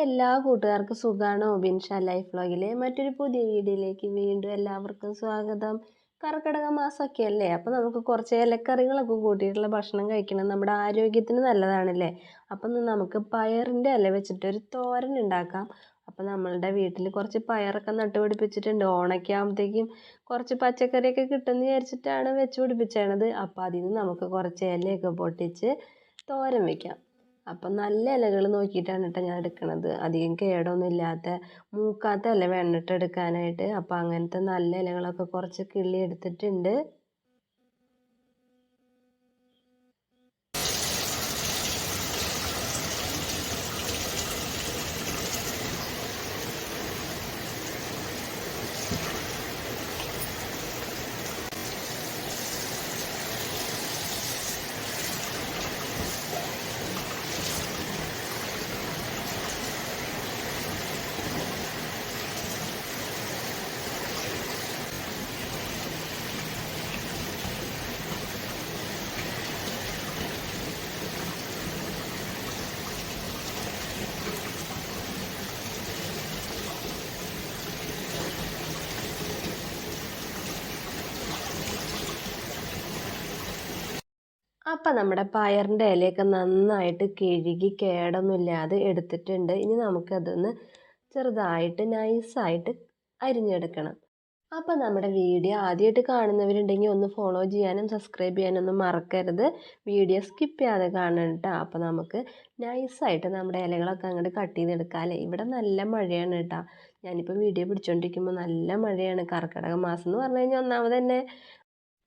എന്റെ എല്ലാ കൂട്ടുകാർക്കും സുഖമാണ് ഒബിൻഷ ലൈഫ് വ്ളോഗിലെ മറ്റൊരു പുതിയ വീഡിയോയിലേക്ക് വീണ്ടും എല്ലാവർക്കും സ്വാഗതം. കർക്കിടക മാസമൊക്കെ അല്ലേ? അപ്പോൾ നമുക്ക് കുറച്ച് ഇലക്കറികളൊക്കെ കൂട്ടിയിട്ടുള്ള ഭക്ഷണം കഴിക്കണം. നമ്മുടെ ആരോഗ്യത്തിന് നല്ലതാണല്ലേ? അപ്പം നമുക്ക് പയറിന്റെ ഇല വെച്ചിട്ടൊരു തോരൻ ഉണ്ടാക്കാം. അപ്പോൾ നമ്മളുടെ വീട്ടിൽ കുറച്ച് പയറൊക്കെ നട്ടുപിടിപ്പിച്ചിട്ടുണ്ട് ഓണൊക്കെ ആകുമ്പോഴത്തേക്കും കുറച്ച് പച്ചക്കറിയൊക്കെ കിട്ടുമെന്ന് വിചാരിച്ചിട്ടാണ് വെച്ച് പിടിപ്പിച്ചത്. അപ്പോൾ അതിൽ നിന്ന് നമുക്ക് കുറച്ച് ഇലയൊക്കെ പൊട്ടിച്ച് തോരൻ വെക്കാം. അപ്പം നല്ല ഇലകൾ നോക്കിയിട്ടാണ് കേട്ടോ ഞാൻ എടുക്കണത്. അധികം കേടൊന്നും ഇല്ലാത്ത മൂക്കാത്ത ഇല വേണം എടുക്കാനായിട്ട്. അപ്പം അങ്ങനത്തെ നല്ല ഇലകളൊക്കെ കുറച്ച് കിള്ളി എടുത്തിട്ടുണ്ട്. അപ്പം നമ്മുടെ പയറിന്റെ ഇലയൊക്കെ നന്നായിട്ട് കിഴുകി കേടൊന്നുമില്ലാതെ എടുത്തിട്ടുണ്ട്. ഇനി നമുക്കതൊന്ന് ചെറുതായിട്ട് നൈസായിട്ട് അരിഞ്ഞെടുക്കണം. അപ്പം നമ്മുടെ വീഡിയോ ആദ്യമായിട്ട് കാണുന്നവരുണ്ടെങ്കിൽ ഒന്ന് ഫോളോ ചെയ്യാനും സബ്സ്ക്രൈബ് ചെയ്യാനൊന്നും മറക്കരുത്. വീഡിയോ സ്കിപ്പ് ചെയ്യാതെ കാണണം കേട്ടോ അപ്പം നമുക്ക് നൈസായിട്ട് നമ്മുടെ ഇലകളൊക്കെ അങ്ങോട്ട് കട്ട് ചെയ്തെടുക്കാം അല്ലേ? ഇവിടെ നല്ല മഴയാണ് കേട്ടോ ഞാനിപ്പോൾ വീഡിയോ പിടിച്ചുകൊണ്ടിരിക്കുമ്പോൾ നല്ല മഴയാണ്. കർക്കിടക മാസം എന്ന് പറഞ്ഞു കഴിഞ്ഞാൽ ഒന്നാമത് തന്നെ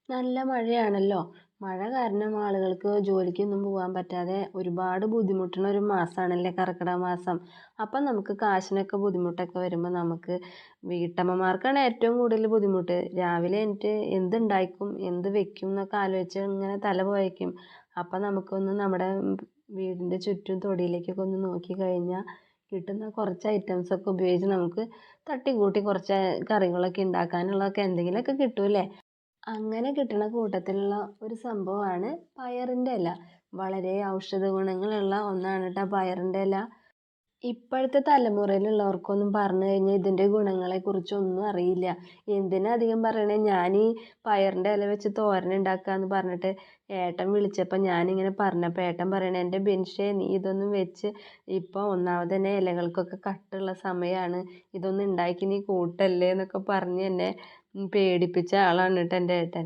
നല്ല മഴയാണല്ലോ. മഴ കാരണം ആളുകൾക്ക് ജോലിക്കൊന്നും പോകാൻ പറ്റാതെ ഒരുപാട് ബുദ്ധിമുട്ടുന്ന ഒരു മാസമാണല്ലേ കർക്കിടക മാസം. അപ്പം നമുക്ക് കാശിനൊക്കെ ബുദ്ധിമുട്ടൊക്കെ വരുമ്പോൾ നമുക്ക് വീട്ടമ്മമാർക്കാണ് ഏറ്റവും കൂടുതൽ ബുദ്ധിമുട്ട്. രാവിലെ എണീറ്റ് എന്തുണ്ടാക്കും എന്ത് വെക്കും എന്നൊക്കെ ആലോചിച്ച് ഇങ്ങനെ തല പോയേക്കും അപ്പം നമുക്കൊന്ന് നമ്മുടെ വീടിന്റെ ചുറ്റും തൊടിയിലേക്കൊക്കെ ഒന്ന് നോക്കി കഴിഞ്ഞാൽ കിട്ടുന്ന കുറച്ച് ഐറ്റംസൊക്കെ ഉപയോഗിച്ച് നമുക്ക് തട്ടിക്കൂട്ടി കുറച്ച് കറികളൊക്കെ ഉണ്ടാക്കാനുള്ളതൊക്കെ എന്തെങ്കിലുമൊക്കെ കിട്ടുമല്ലേ അങ്ങനെ കിട്ടുന്ന കൂട്ടത്തിലുള്ള ഒരു സംഭവമാണ് പയറിന്റെ ഇല. വളരെ ഔഷധ ഗുണങ്ങളുള്ള ഒന്നാണ് കേട്ടോ പയറിന്റെ ഇല. ഇപ്പോഴത്തെ തലമുറയിലുള്ളവർക്കൊന്നും പറഞ്ഞു കഴിഞ്ഞാൽ ഇതിന്റെ ഗുണങ്ങളെക്കുറിച്ചൊന്നും അറിയില്ല. എന്തിനാ അധികം പറയണേ? ഞാൻ ഈ പയറിന്റെ ഇല വെച്ച് തോരൻ ഉണ്ടാക്കാന്ന് പറഞ്ഞിട്ട് ഏട്ടൻ വിളിച്ചപ്പോൾ ഞാനിങ്ങനെ പറഞ്ഞപ്പോൾ ഏട്ടൻ പറയണേ എന്റെ ബെൻഷേ നീ ഇതൊന്നും വെച്ച് ഇപ്പോൾ ഒന്നാമത് തന്നെ ഇലകൾക്കൊക്കെ കട്ടുള്ള സമയമാണ് ഇതൊന്നും ഉണ്ടാക്കി നീ കൂട്ടല്ലേ എന്നൊക്കെ പറഞ്ഞ് എന്നെ പേടിപ്പിച്ച ആളാണ് കേട്ടോ എന്റെ ഏട്ടൻ.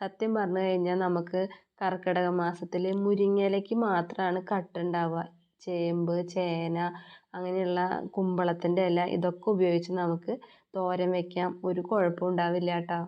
സത്യം പറഞ്ഞു കഴിഞ്ഞാൽ നമുക്ക് കർക്കിടക മാസത്തിൽ മുരിങ്ങയിലയ്ക്ക് മാത്രമാണ് കട്ടുണ്ടാവുക. ചേമ്പ് ചേന അങ്ങനെയുള്ള കുമ്പളത്തിന്റെ ഇല ഇതൊക്കെ ഉപയോഗിച്ച് നമുക്ക് തോരൻ വെക്കാം. ഒരു കുഴപ്പവും ഉണ്ടാവില്ല കേട്ടോ.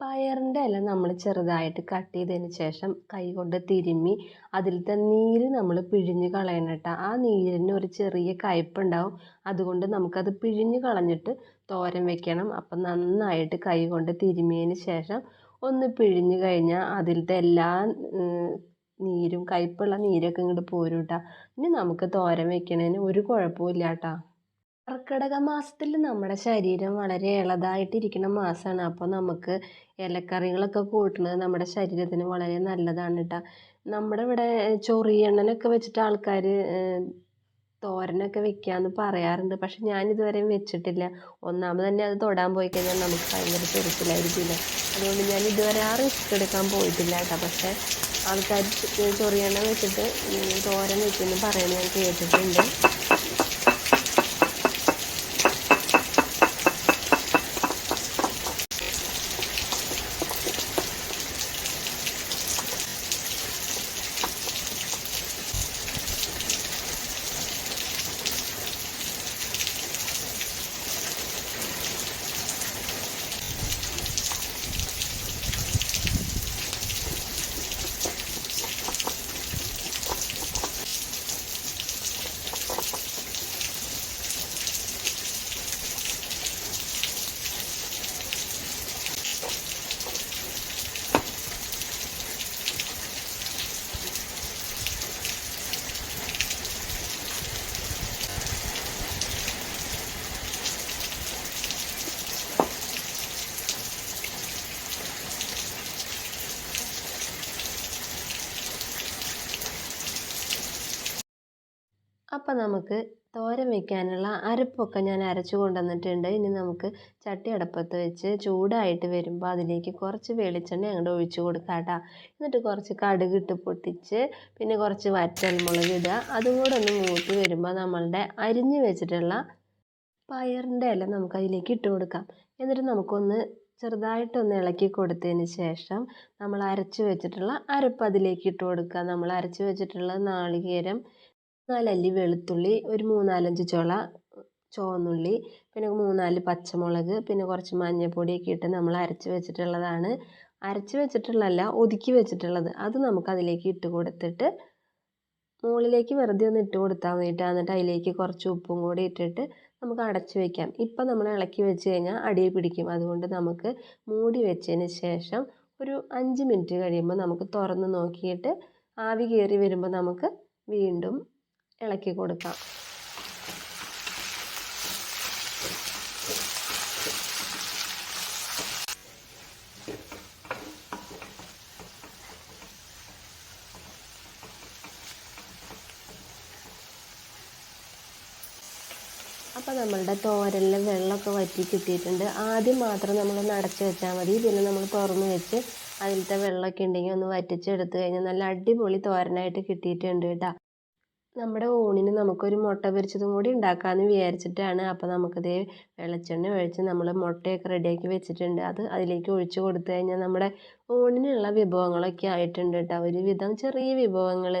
പയറിന്റെ ഇല നമ്മൾ ചെറുതായിട്ട് കട്ട് ചെയ്തതിന് ശേഷം കൈ കൊണ്ട് തിരുമ്മി അതിലത്തെ നീര് നമ്മൾ പിഴിഞ്ഞ് കളയണം കേട്ടോ. ആ നീരിന് ഒരു ചെറിയ കയ്പ്പുണ്ടാവും അതുകൊണ്ട് നമുക്കത് പിഴിഞ്ഞ് കളഞ്ഞിട്ട് തോരൻ വെക്കണം. അപ്പം നന്നായിട്ട് കൈ കൊണ്ട് തിരുമിയതിന് ശേഷം ഒന്ന് പിഴിഞ്ഞു കഴിഞ്ഞാൽ അതിലത്തെ എല്ലാ നീരും കയ്പ്പുള്ള നീരൊക്കെ ഇങ്ങോട്ട് പോരും കേട്ടോ ഇനി നമുക്ക് തോരൻ വെക്കണതിന് ഒരു കുഴപ്പമില്ല കേട്ടോ കർക്കിടക മാസത്തിൽ നമ്മുടെ ശരീരം വളരെ ഇളതായിട്ടിരിക്കുന്ന മാസമാണ് അപ്പോൾ നമുക്ക് ഇലക്കറികളൊക്കെ കൂട്ടുന്നത് നമ്മുടെ ശരീരത്തിന് വളരെ നല്ലതാണ് കേട്ടോ നമ്മുടെ ഇവിടെ ചൊറിയണ്ണനൊക്കെ വെച്ചിട്ട് ആൾക്കാർ തോരനൊക്കെ വെക്കാന്ന് പറയാറുണ്ട്. പക്ഷെ ഞാൻ ഇതുവരെ വെച്ചിട്ടില്ല. ഒന്നാമത് തന്നെ അത് തൊടാൻ പോയി കഴിഞ്ഞാൽ നമുക്ക് ഭയങ്കര ചൊറിച്ചിലായിരിക്കില്ല അതുകൊണ്ട് ഞാൻ ഇതുവരെ ആ റിസ്ക് എടുക്കാൻ പോയിട്ടില്ല കേട്ടോ. പക്ഷേ ആൾക്കാർ ചൊറിയണ വെച്ചിട്ട് തോരൻ വെക്കുമെന്ന് പറയുന്നത് ഞാൻ കേട്ടിട്ടുണ്ട്. അപ്പം നമുക്ക് തോരൻ വെക്കാനുള്ള അരപ്പൊക്കെ ഞാൻ അരച്ചു കൊണ്ടുവന്നിട്ടുണ്ട്. ഇനി നമുക്ക് ചട്ടി അടുപ്പത്ത് വെച്ച് ചൂടായിട്ട് വരുമ്പോൾ അതിലേക്ക് കുറച്ച് വെളിച്ചെണ്ണ അങ്ങോട്ട് ഒഴിച്ചു കൊടുക്കാം കേട്ടോ എന്നിട്ട് കുറച്ച് കടുക് ഇട്ട് പൊട്ടിച്ച് പിന്നെ കുറച്ച് വറ്റൽമുളക് ഇടുക അതും കൂടെ ഒന്ന് മൂത്ത് വരുമ്പോൾ നമ്മളുടെ അരിഞ്ഞു വെച്ചിട്ടുള്ള പയറിന്റെ ഇല നമുക്ക് അതിലേക്ക് ഇട്ട് കൊടുക്കാം. എന്നിട്ട് നമുക്കൊന്ന് ചെറുതായിട്ടൊന്ന് ഇളക്കി കൊടുത്തതിന് ശേഷം നമ്മൾ അരച്ച് വെച്ചിട്ടുള്ള അരപ്പ് അതിലേക്ക് ഇട്ട് കൊടുക്കുക നമ്മൾ അരച്ച് വെച്ചിട്ടുള്ള നാളികേരം നാലല്ലി വെളുത്തുള്ളി ഒരു മൂന്നാലഞ്ച് ചുള ചുവന്നുള്ളി പിന്നെ മൂന്നാൽ പച്ചമുളക് പിന്നെ കുറച്ച് മഞ്ഞൾപ്പൊടിയൊക്കെ ഇട്ട് നമ്മൾ അരച്ച് വെച്ചിട്ടുള്ളതാണ്. അരച്ച് വെച്ചിട്ടുള്ളതല്ല ഒതുക്കി വെച്ചിട്ടുള്ളത്. അത് നമുക്ക് അതിലേക്ക് ഇട്ട് കൊടുത്തിട്ട് മുകളിലേക്ക് വെറുതെ ഒന്ന് ഇട്ട് കൊടുത്താൽ മതിയിട്ട് എന്നിട്ട് അതിലേക്ക് കുറച്ച് ഉപ്പും കൂടി ഇട്ടിട്ട് നമുക്ക് അടച്ച് വയ്ക്കാം ഇപ്പം നമ്മൾ ഇളക്കി വെച്ച് കഴിഞ്ഞാൽ അടിയിൽ പിടിക്കും. അതുകൊണ്ട് നമുക്ക് മൂടി വെച്ചതിന് ശേഷം ഒരു അഞ്ച് മിനിറ്റ് കഴിയുമ്പോൾ നമുക്ക് തുറന്ന് നോക്കിയിട്ട് ആവി കയറി വരുമ്പോൾ നമുക്ക് വീണ്ടും ഇളക്കി കൊടുക്കാം. അപ്പോൾ നമ്മളുടെ തോരനിൽ വെള്ളമൊക്കെ വറ്റി കിട്ടിയിട്ടുണ്ട്. ആദ്യം മാത്രം നമ്മൾ അടച്ച് വെച്ചാൽ മതി. പിന്നെ നമ്മൾ തുറന്ന് വെച്ച് അതിലത്തെ വെള്ളമൊക്കെ ഉണ്ടെങ്കിൽ ഒന്ന് വറ്റിച്ചെടുത്ത് കഴിഞ്ഞാൽ നല്ല അടിപൊളി തോരനായിട്ട് കിട്ടിയിട്ടുണ്ട് കേട്ടോ. നമ്മുടെ ഊണിന് നമുക്കൊരു മുട്ട പൊരിച്ചതും കൂടി ഉണ്ടാക്കാമെന്ന് വിചാരിച്ചിട്ടാണ്. അപ്പോൾ നമുക്കിതേ വെളിച്ചെണ്ണ ഒഴിച്ച് നമ്മൾ മുട്ടയൊക്കെ റെഡിയാക്കി വെച്ചിട്ടുണ്ട്. അത് അതിലേക്ക് ഒഴിച്ചു കൊടുത്തു കഴിഞ്ഞാൽ നമ്മുടെ ഊണിനുള്ള വിഭവങ്ങളൊക്കെ ആയിട്ടുണ്ട് കേട്ടോ ഒരുവിധം ചെറിയ വിഭവങ്ങൾ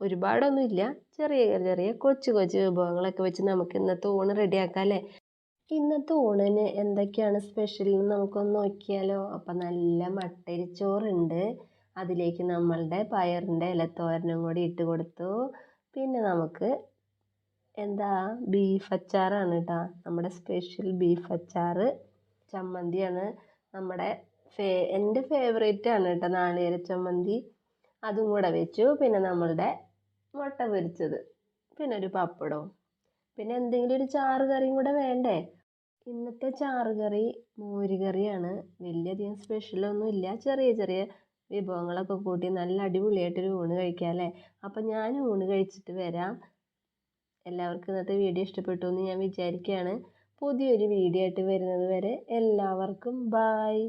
ഒരുപാടൊന്നും ഇല്ല ചെറിയ ചെറിയ കൊച്ചു കൊച്ചു വിഭവങ്ങളൊക്കെ വെച്ച് നമുക്ക് ഇന്നത്തെ ഊണ് റെഡിയാക്കാം അല്ലേ? ഇന്നത്തെ ഊണിന് എന്തൊക്കെയാണ് സ്പെഷ്യൽ എന്ന് നമുക്കൊന്ന് നോക്കിയാലോ. അപ്പം നല്ല മട്ടരിച്ചോറുണ്ട്. അതിലേക്ക് നമ്മളുടെ പയറിന്റെ ഇലത്തോരനും കൂടി ഇട്ട് കൊടുത്തു. പിന്നെ നമുക്ക് എന്താ? ബീഫ് അച്ചാറാണ് കേട്ടോ നമ്മുടെ സ്പെഷ്യൽ ബീഫ് അച്ചാർ. ചമ്മന്തിയാണ് നമ്മുടെ ഫേ എന്റെ ഫേവറേറ്റ് ആണ് കേട്ടോ നാളികേര ചമ്മന്തി. അതും കൂടെ വെച്ചു. പിന്നെ നമ്മളുടെ മുട്ട പൊരിച്ചത്. പിന്നെ ഒരു പപ്പടവും. പിന്നെ എന്തെങ്കിലും ഒരു ചാറ് കറിയും കൂടെ വേണ്ടേ? ഇന്നത്തെ ചാറ് കറി മോര് കറിയാണ്. വലിയധികം സ്പെഷ്യലൊന്നും ഇല്ല ചെറിയ ചെറിയ വിഭവങ്ങളൊക്കെ കൂട്ടി നല്ല അടിപൊളിയായിട്ടൊരു ഊണ് കഴിക്കാം അല്ലേ അപ്പം ഞാൻ ഊണ് കഴിച്ചിട്ട് വരാം. എല്ലാവർക്കും ഇന്നത്തെ വീഡിയോ ഇഷ്ടപ്പെട്ടു എന്ന് ഞാൻ വിചാരിക്കുകയാണ്. പുതിയൊരു വീഡിയോ ആയിട്ട് വരുന്നത് വരെ എല്ലാവർക്കും ബായ്